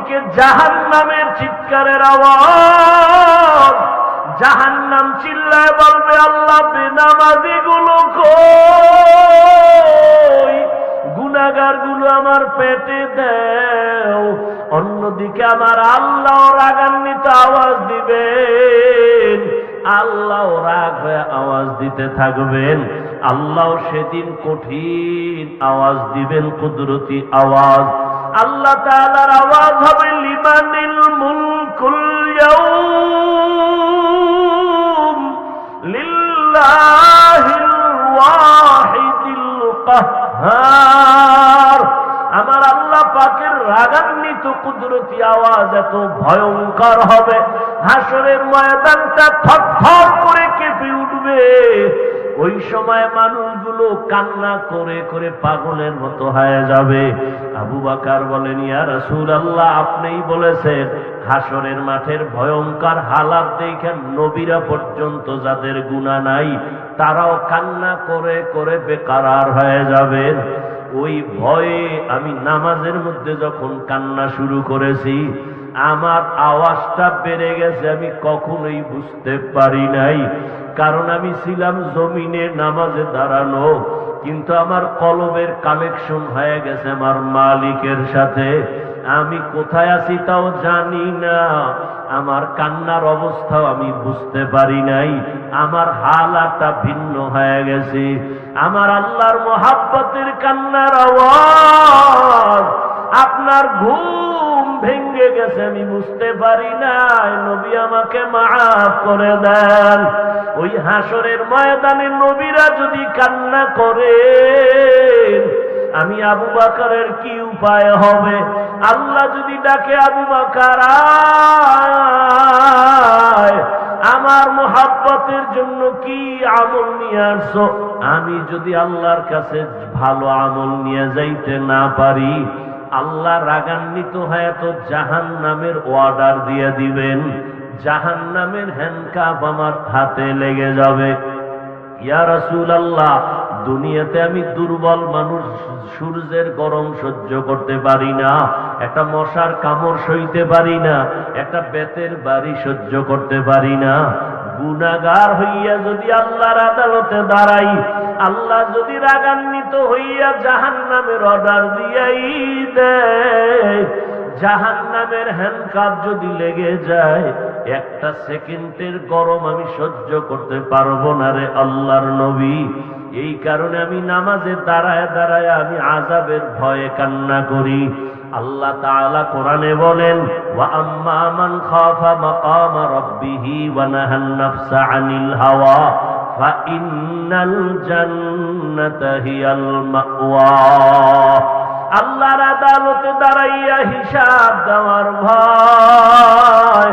অন্যদিকে জাহান নামের চিৎকারের আওয়াজ। জাহান নাম চিল্লায় বলবে, আল্লাহ বেনামাজি গুলো গুনাগারগুলো আমার পেটে দেও। অন্যদিকে আমার আল্লাহ রাগান্বিত আওয়াজ দিবেন। আল্লাহ রাগ হয়ে আওয়াজ দিতে থাকবেন। আল্লাহ সেদিন কঠিন আওয়াজ দিবেন, কুদরতি আওয়াজ। আল্লাহ তাআলার আওয়াজ হবে লিমানিল মুলকুল ইয়াউম লিল্লাহিল আমার আল্লাহ পাকের রাগান্বিত কুদরতি আওয়াজ এত ভয়ঙ্কর হবে। হাসরের ময়দানটা থরথর করে কেঁপে উঠবে। ওই সময় মানুষগুলো কান্না করে করে পাগলের মতো হয়ে যাবে। আবু বাকার বলেন, ইয়া রাসূল আল্লাহ আপনিই বলেছেন, হাসরের মাঠের ভয়ঙ্কর হালাত দেখেন নবীরা পর্যন্ত যাদের গুণা নাই, তারাও কান্না করে করে বেকারার হয়ে যাবেন। ওই ভয়ে আমি নামাজের মধ্যে যখন কান্না শুরু করেছি আমার আওয়াজটা বেড়ে গেছে, আমি কখনোই বুঝতে পারি নাই। কারণ আমি ছিলাম জমিনে, নামাজে দাঁড়ানো, কিন্তু আমার কলবের কানেকশন হয়ে গেছে আমার মালিকের সাথে। আমি কোথায় আছি তাও জানি না, আমার কান্নার অবস্থাও আমি বুঝতে পারি নাই, আমার হালাটা ভিন্ন হয়ে গেছে। আমার আল্লাহর মোহাব্বতের কান্নার আওয়াজ, আপনার ঘুম ভেঙ্গে গেছে, আমি বুঝতে পারি নাই। নবী আমাকে মাফ করে দেন। ওই হাসরের ময়দানে নবীরা যদি কান্না করে আমি আবু বাকারের কি উপায় হবে? আল্লাহ যদি ডাকে, আবু বাকার আমার মোহাব্বতের জন্য কি আমল নিয়ে আসছো? আমি যদি আল্লাহর কাছে ভালো আমল নিয়ে যাইতে না পারি আল্লাহ রাগান্বিত হয়ে তো জাহান নামের অর্ডার দিয়ে দিবেন। জাহান নামের হ্যান্ডকাপ আমার হাতে লেগে যাবে। আল্লাহ দুনিয়াতে আমি দুর্বল মানুষ, সূর্যের গরম সহ্য করতে পারি না, একটা মশার কামড় সইতে পারি না, একটা বেতের বাড়ি সহ্য করতে পারি না। গুনাগার হইয়া যদি আল্লাহর আদালতে দাঁড়াই, আল্লাহ যদি রাগান্বিত হইয়া জাহান নামের অর্ডার দিয়াই দেয় জাহান নামের হ্যান্ডকাপ যদি লেগে যায়, একটা সেকেন্ডের গরম আমি সহ্য করতে পারব না রে আল্লাহর নবী। এই কারণে আমি নামাজে দাঁড়ায় দাঁড়ায় আমি আজাবের ভয়ে কান্না করি। আল্লাহ তাআলা কোরআনে বলেন, ওয়া আম্মা মান খাফা আনিল হাওয়া আল্লাহর আদালতে দাঁড়াইয়া হিসাব দেওয়ার ভয়।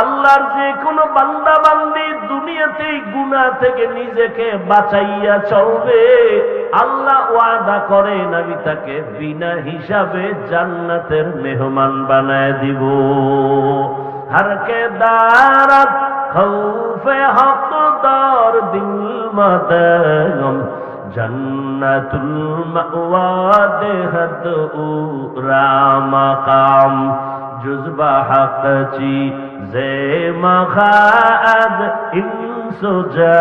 আল্লাহর যে কোনো বান্দা বান্দি দুনিয়াতেই গুনাহ থেকে নিজেকে বাঁচাইয়া চলবে। আল্লাহ ওয়াদা করেন আমি তাকে বিনা হিসাবে জান্নাতের মেহমান বানায় দিব। হরকে দারাত খৌফে হক, দর দিল মদগম জন্নতুল মাওয়া, দেহত রামাকাম জুজবা হক চি জে মখাদ ইনসুজা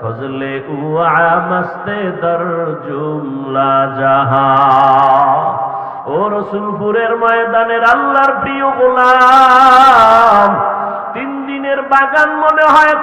ফজলে উআ মস্তে দর জুমলা জাহা। ও রসুলপুরের ময়দানের আল্লাহর প্রিয় গোলাম, তিন দিনের বাগান মনে হয়